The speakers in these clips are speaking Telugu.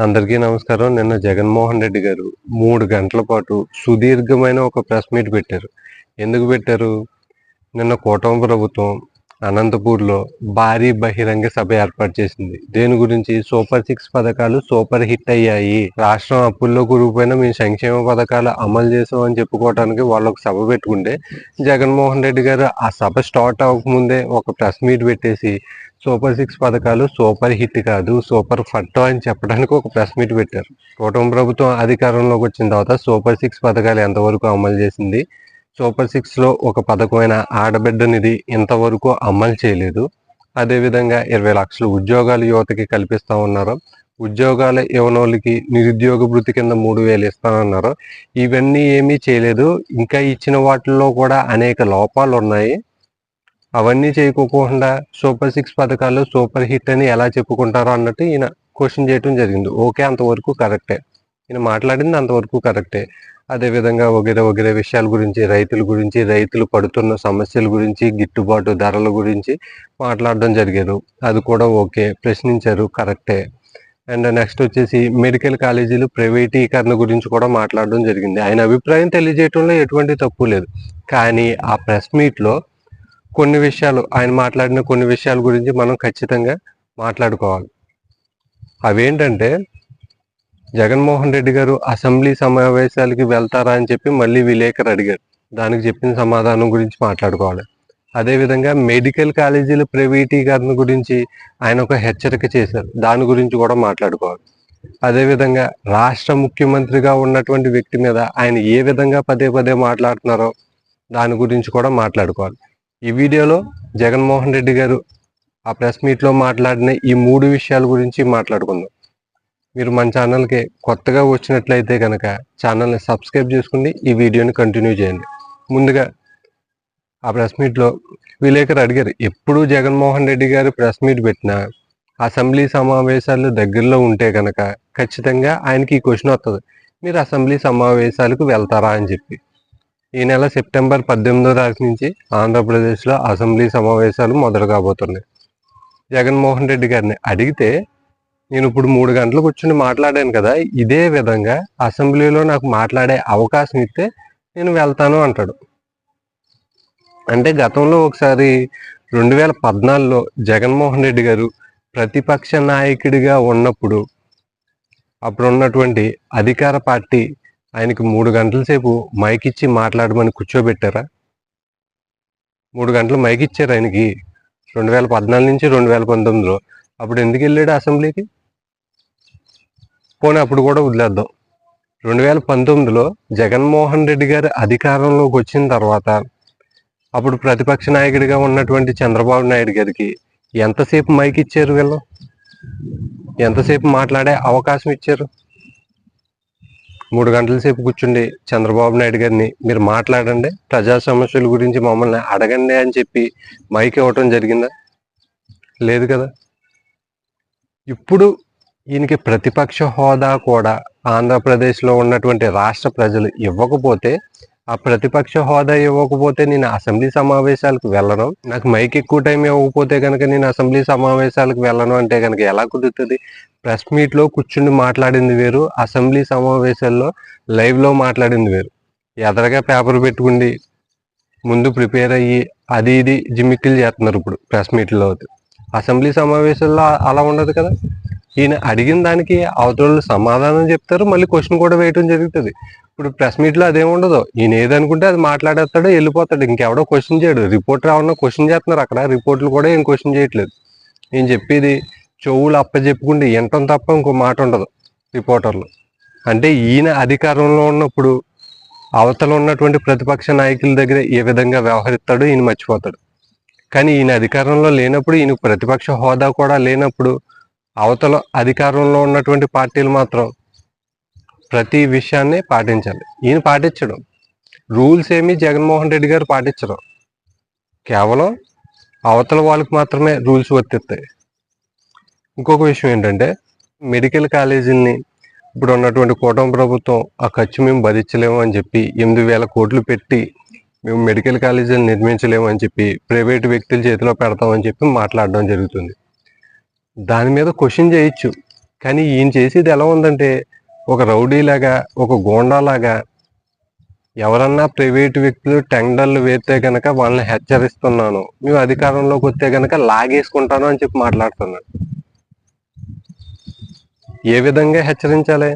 అందరికీ నమస్కారం. నిన్న జగన్మోహన్ రెడ్డి గారు మూడు గంటల పాటు సుదీర్ఘమైన ఒక ప్రెస్ మీట్ పెట్టారు. ఎందుకు పెట్టారు? నిన్న కూటమి ప్రభుత్వం అనంతపూర్లో భారీ బహిరంగ సభ ఏర్పాటు చేసింది. దేని గురించి సూపర్ సిక్స్ పథకాలు సూపర్ హిట్ అయ్యాయి. రాష్ట్రం అప్పుల్లో కూరుకుపోయిన మేము సంక్షేమ పథకాలు అమలు చేసామని చెప్పుకోవడానికి వాళ్ళు ఒక సభ పెట్టుకుంటే జగన్మోహన్ రెడ్డి గారు ఆ సభ స్టార్ట్ అవ్వకముందే ఒక ప్రెస్ మీట్ పెట్టేసి సూపర్ సిక్స్ పథకాలు సూపర్ హిట్ కాదు సూపర్ ఫట్టో అని చెప్పడానికి ఒక ప్రెస్ మీట్ పెట్టారు. కూటమి ప్రభుత్వం అధికారంలోకి వచ్చిన తర్వాత సూపర్ సిక్స్ పథకాలు ఎంతవరకు అమలు చేసింది? సూపర్ సిక్స్లో ఒక పథకమైన ఆడబిడ్డ నిధి ఇంతవరకు అమలు చేయలేదు. అదేవిధంగా ఇరవై లక్షల ఉద్యోగాలు యువతకి కల్పిస్తా ఉన్నారు. ఉద్యోగాలు ఇవ్వనోళ్ళకి నిరుద్యోగ భృతి కింద మూడు వేలు ఇస్తానన్నారు. ఇవన్నీ ఏమీ చేయలేదు. ఇంకా ఇచ్చిన వాటిల్లో కూడా అనేక లోపాలు ఉన్నాయి. అవన్నీ చేయకోకుండా సూపర్ సిక్స్ పథకాలు సూపర్ హిట్ అని ఎలా చెప్పుకుంటారో అన్నట్టు ఈయన క్వశ్చన్ చేయడం జరిగింది. ఓకే అంతవరకు కరెక్టే. ఈయన మాట్లాడింది అంతవరకు కరెక్టే. అదేవిధంగా వగేరే వగేరే విషయాల గురించి రైతుల గురించి రైతులు పడుతున్న సమస్యల గురించి గిట్టుబాటు ధరల గురించి మాట్లాడడం జరిగారు అది కూడా ఓకే. ప్రశ్నించారు. కరెక్టే. అండ్ నెక్స్ట్ వచ్చేసి మెడికల్ కాలేజీలు ప్రైవేటీకరణ గురించి కూడా మాట్లాడడం జరిగింది. ఆయన అభిప్రాయం తెలియజేయడంలో ఎటువంటి తప్పు లేదు. కానీ ఆ ప్రెస్ మీట్లో కొన్ని విషయాలు ఆయన మాట్లాడిన కొన్ని విషయాల గురించి మనం ఖచ్చితంగా మాట్లాడుకోవాలి. అవేంటంటే జగన్మోహన్ రెడ్డి గారు అసెంబ్లీ సమావేశాలకి వెళ్తారా అని చెప్పి మళ్ళీ విలేకరు అడిగారు. దానికి చెప్పిన సమాధానం గురించి మాట్లాడుకోవాలి. అదేవిధంగా మెడికల్ కాలేజీల ప్రైవేటీకరణ గురించి ఆయన ఒక హెచ్చరిక చేశారు. దాని గురించి కూడా మాట్లాడుకోవాలి. అదేవిధంగా రాష్ట్ర ముఖ్యమంత్రిగా ఉన్నటువంటి వ్యక్తి మీద ఆయన ఏ విధంగా పదే పదే మాట్లాడుతున్నారో దాని గురించి కూడా మాట్లాడుకోవాలి. ఈ వీడియోలో జగన్మోహన్ రెడ్డి గారు ఆ ప్రెస్ మీట్లో మాట్లాడిన ఈ మూడు విషయాల గురించి మాట్లాడుకుందాం. మీరు మన ఛానల్కి కొత్తగా వచ్చినట్లయితే కనుక ఛానల్ని సబ్స్క్రైబ్ చేసుకుని ఈ వీడియోని కంటిన్యూ చేయండి. ముందుగా ఆ ప్రెస్ మీట్లో విలేకరు అడిగారు ఎప్పుడు జగన్మోహన్ రెడ్డి గారు ప్రెస్ మీట్ పెట్టినా అసెంబ్లీ సమావేశాలు దగ్గరలో ఉంటే కనుక ఖచ్చితంగా ఆయనకి ఈ క్వశ్చన్ వస్తుంది మీరు అసెంబ్లీ సమావేశాలకు వెళ్తారా? అని చెప్పి. ఈ నెల సెప్టెంబర్ పద్దెనిమిదో తారీఖు నుంచి ఆంధ్రప్రదేశ్లో అసెంబ్లీ సమావేశాలు మొదలు కాబోతున్నాయి. జగన్మోహన్ రెడ్డి గారిని అడిగితే నేను ఇప్పుడు మూడు గంటలు కూర్చుని మాట్లాడాను కదా ఇదే విధంగా అసెంబ్లీలో నాకు మాట్లాడే అవకాశం ఇస్తే నేను వెళ్తాను అంటాడు. అంటే గతంలో ఒకసారి రెండు వేల పద్నాలుగులో జగన్మోహన్ రెడ్డి గారు ప్రతిపక్ష నాయకుడిగా ఉన్నప్పుడు అప్పుడు ఉన్నటువంటి అధికార పార్టీ ఆయనకి మూడు గంటల సేపు మైక్ ఇచ్చి మాట్లాడమని కూర్చోబెట్టారా? మూడు గంటలు మైక్ ఇచ్చారు ఆయనకి. రెండు వేల పద్నాలుగు నుంచి రెండు వేల పంతొమ్మిదిలో. అప్పుడు ఎందుకు వెళ్ళాడు అసెంబ్లీకి? పోనీ అప్పుడు కూడా వదిలేద్దాం. రెండు వేల పంతొమ్మిదిలో జగన్మోహన్ రెడ్డి గారు అధికారంలోకి వచ్చిన తర్వాత అప్పుడు ప్రతిపక్ష నాయకుడిగా ఉన్నటువంటి చంద్రబాబు నాయుడు గారికి ఎంతసేపు మైక్ ఇచ్చారు వీళ్ళు? ఎంతసేపు మాట్లాడే అవకాశం ఇచ్చారు? మూడు గంటల సేపు కూర్చుండి చంద్రబాబు నాయుడు గారిని మీరు మాట్లాడండి. ప్రజా సమస్యల గురించి మమ్మల్ని అడగండి అని చెప్పి మైక్ ఇవ్వటం జరిగిందా? లేదు కదా. ఇప్పుడు ఈయనకి ప్రతిపక్ష హోదా కూడా ఆంధ్రప్రదేశ్లో ఉన్నటువంటి రాష్ట్ర ప్రజలు ఇవ్వకపోతే ఆ ప్రతిపక్ష హోదా ఇవ్వకపోతే నేను అసెంబ్లీ సమావేశాలకు వెళ్ళను. నాకు మైక్ ఎక్కువ టైం ఇవ్వకపోతే కనుక నేను అసెంబ్లీ సమావేశాలకు వెళ్ళను అంటే కనుక ఎలా కుదురుతుంది? ప్రెస్ మీట్లో కూర్చుని మాట్లాడింది వేరు అసెంబ్లీ సమావేశాల్లో లైవ్లో మాట్లాడింది వేరు. ఎదరగా పేపర్ పెట్టుకుండి ముందు ప్రిపేర్ అయ్యి అది ఇది జిమ్మిక్కులు చేస్తున్నారు ఇప్పుడు ప్రెస్ మీట్లో. అసెంబ్లీ సమావేశాల్లో అలా ఉండదు కదా? ఈయన అడిగిన దానికి అవతల సమాధానం చెప్తారు మళ్ళీ క్వశ్చన్ కూడా వేయటం జరుగుతుంది. ఇప్పుడు ప్రెస్ మీట్లో అదేం ఉండదు. ఈయన ఏదనుకుంటే అది మాట్లాడేస్తాడు వెళ్ళిపోతాడు. ఇంకెవడో క్వశ్చన్ చేయడు. రిపోర్టర్ ఏమన్నా క్వశ్చన్ చేస్తున్నారు అక్కడ? రిపోర్ట్లు కూడా ఏం క్వశ్చన్ చేయట్లేదు. నేను చెప్పేది చెవులు అప్పచెప్పుకుంటే వినటం తప్ప ఇంకో మాట ఉండదు రిపోర్టర్లు. అంటే ఈయన అధికారంలో ఉన్నప్పుడు అవతల ఉన్నటువంటి ప్రతిపక్ష నాయకుల దగ్గర ఏ విధంగా వ్యవహరిస్తాడో ఈయన మర్చిపోతాడు. కానీ ఈయన అధికారంలో లేనప్పుడు ఈయన ప్రతిపక్ష హోదా కూడా లేనప్పుడు అవతల అధికారంలో ఉన్నటువంటి పార్టీలు మాత్రం ప్రతి విషయాన్ని పాటించాలి. ఈయన పాటించడం. రూల్స్ ఏమి జగన్మోహన్ రెడ్డి గారు పాటించడం కేవలం అవతల వాళ్ళకి మాత్రమే రూల్స్ వర్తిస్తాయి. ఇంకొక విషయం ఏంటంటే మెడికల్ కాలేజీని ఇప్పుడు ఉన్నటువంటి కూటమి ప్రభుత్వం ఆ ఖర్చు మేము భరించలేము అని చెప్పి ఎనిమిది వేల కోట్లు పెట్టి మేము మెడికల్ కాలేజీలు నిర్మించలేము అని చెప్పి ప్రైవేట్ వ్యక్తుల చేతిలో పెడతామని చెప్పి మాట్లాడడం జరుగుతుంది. దాని మీద క్వశ్చన్ చేయొచ్చు. కానీ ఈయన చేసేది ఎలా ఉందంటే ఒక రౌడీలాగా ఒక గోండాలాగా ఎవరన్నా ప్రైవేట్ వ్యక్తులు టెండర్లు వేస్తే గనక వాళ్ళని హెచ్చరిస్తున్నాను. మేము అధికారంలోకి వస్తే గనక లాగేసుకుంటాను అని చెప్పి మాట్లాడుతున్నాను ఏ విధంగా హెచ్చరించాలి?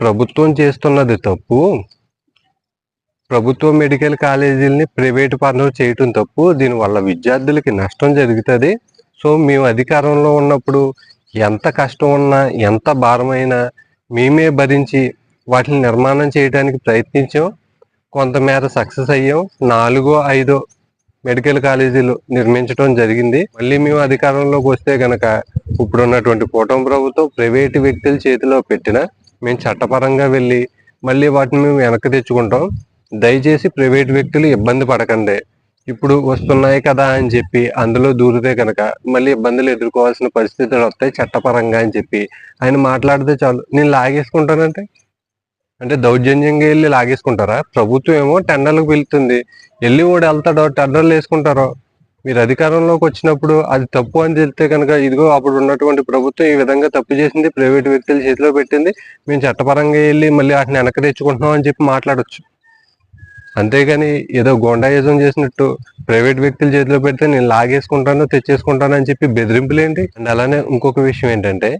ప్రభుత్వం చేస్తున్నది తప్పు. ప్రభుత్వ మెడికల్ కాలేజీలని ప్రైవేట్ పనులు చేయటం తప్పు. దీనివల్ల విద్యార్థులకి నష్టం జరుగుతుంది. సో మేము అధికారంలో ఉన్నప్పుడు ఎంత కష్టం ఉన్నా ఎంత భారమైనా మేమే భరించి వాటిని నిర్మాణం చేయడానికి ప్రయత్నించాం. కొంతమేర సక్సెస్ అయ్యాం. నాలుగో ఐదో మెడికల్ కాలేజీలు నిర్మించడం జరిగింది. మళ్ళీ మేము అధికారంలోకి వస్తే గనక ఇప్పుడున్నటువంటి కూటమి ప్రభుత్వం ప్రైవేటు వ్యక్తుల చేతిలో పెట్టిన మేము చట్టపరంగా వెళ్ళి మళ్ళీ వాటిని మేము వెనక్కి తెచ్చుకుంటాం. దయచేసి ప్రైవేట్ వ్యక్తులు ఇబ్బంది పడకండి. ఇప్పుడు వస్తున్నాయి కదా అని చెప్పి అందులో దూరితే కనుక మళ్ళీ ఇబ్బందులు ఎదుర్కోవాల్సిన పరిస్థితులు వస్తాయి చట్టపరంగా అని చెప్పి. ఆయన మాట్లాడితే చాలు. నేను లాగేసుకుంటానంటే? అంటే దౌర్జన్యంగా వెళ్ళి లాగేసుకుంటారా? ప్రభుత్వం ఏమో టెండర్లకు వెళ్తుంది. వెళ్ళి కూడా వెళ్తాడో టెండర్లు వేసుకుంటారో? మీరు అధికారంలోకి వచ్చినప్పుడు అది తప్పు అని తెలిస్తే కనుక ఇదిగో అప్పుడు ఉన్నటువంటి ప్రభుత్వం ఈ విధంగా తప్పు చేసింది ప్రైవేట్ వ్యక్తుల చేతిలో పెట్టింది. మేము చట్టపరంగా వెళ్ళి మళ్ళీ వాటిని వెనక్కి తెచ్చుకుంటున్నాం అని చెప్పి మాట్లాడొచ్చు. అంతేగాని ఏదో గోండాయుజం చేసినట్టు ప్రైవేట్ వ్యక్తుల చేతిలో పెడితే నేను లాగేసుకుంటాను తెచ్చేసుకుంటాను అని చెప్పి బెదిరింపులు ఏంటి అండ్ అలానే ఇంకొక విషయం ఏంటంటే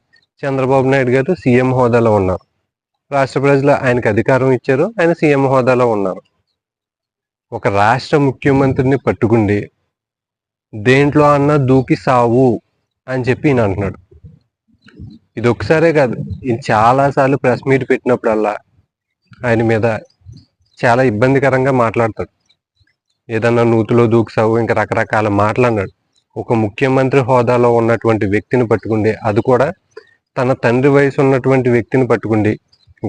చంద్రబాబు నాయుడు గారు సీఎం హోదాలో ఉన్నారు. రాష్ట్ర ప్రజలు ఆయనకు అధికారం ఇచ్చారు ఆయన సీఎం హోదాలో ఉన్నారు. ఒక రాష్ట్ర ముఖ్యమంత్రిని పట్టుకుండి దేంట్లో అన్న దూకి సావు అని చెప్పి ఈయన అంటున్నాడు. ఇది ఒకసారే కాదు ఈయన చాలాసార్లు ప్రెస్ మీట్ పెట్టినప్పుడల్లా ఆయన మీద చాలా ఇబ్బందికరంగా మాట్లాడతాడు. ఏదన్నా నూతిలో దూకుసావు ఇంకా రకరకాల మాట్లాడినాడు ఒక ముఖ్యమంత్రి హోదాలో ఉన్నటువంటి వ్యక్తిని పట్టుకుండి అది కూడా తన తండ్రి వయసు ఉన్నటువంటి వ్యక్తిని పట్టుకుండి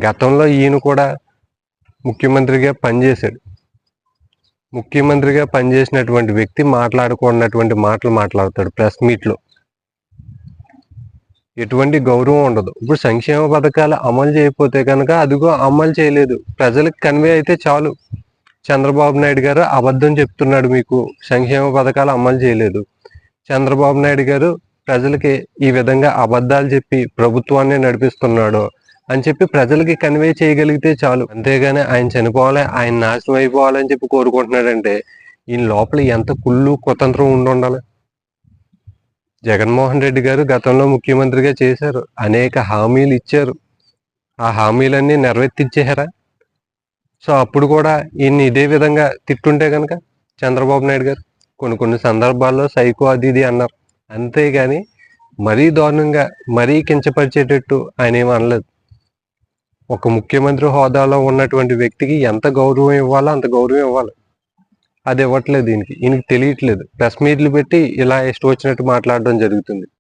గతంలో ఈయన కూడా ముఖ్యమంత్రిగా పనిచేశాడు. ముఖ్యమంత్రిగా పనిచేసినటువంటి వ్యక్తి మాట్లాడుకున్నటువంటి మాటలు మాట్లాడతాడు ప్రెస్ మీట్లో. ఎటువంటి గౌరవం ఉండదు. ఇప్పుడు సంక్షేమ పథకాలు అమలు చేయకపోతే కనుక అదిగో అమలు చేయలేదు. ప్రజలకు కన్వే అయితే చాలు. చంద్రబాబు నాయుడు గారు అబద్ధం చెప్తున్నాడు మీకు. సంక్షేమ పథకాలు అమలు చేయలేదు. చంద్రబాబు నాయుడు గారు ప్రజలకి ఈ విధంగా అబద్ధాలు చెప్పి ప్రభుత్వాన్ని నడిపిస్తున్నాడు అని చెప్పి ప్రజలకి కన్వే చేయగలిగితే చాలు. అంతేగాని ఆయన చనిపోవాలి ఆయన నాశనం అయిపోవాలని చెప్పి కోరుకుంటున్నాడంటే ఈయన లోపల ఎంత కుళ్ళు కుతంత్రం ఉండి ఉండాలి? జగన్మోహన్ రెడ్డి గారు గతంలో ముఖ్యమంత్రిగా చేశారు. అనేక హామీలు ఇచ్చారు. ఆ హామీలన్నీ నెరవేర్తించేశారా సో అప్పుడు కూడా ఈయన్ని ఇదే విధంగా తిట్టుంటే కనుక చంద్రబాబు నాయుడు గారు కొన్ని కొన్ని సందర్భాల్లో సైకో అది ఇది అన్నారు. అంతేగాని మరీ దారుణంగా మరీ కించపరిచేటట్టు ఆయన ఏమీ అనలేదు. ఒక ముఖ్యమంత్రి హోదాలో ఉన్నటువంటి వ్యక్తికి ఎంత గౌరవం ఇవ్వాలో అంత గౌరవం ఇవ్వాలి. అది ఇవ్వట్లేదు దీనికి. ఈయనకి తెలియట్లేదు. ప్రెస్ మీట్లు పెట్టి ఇలా ఇష్టం వచ్చినట్టు మాట్లాడడం జరుగుతుంది.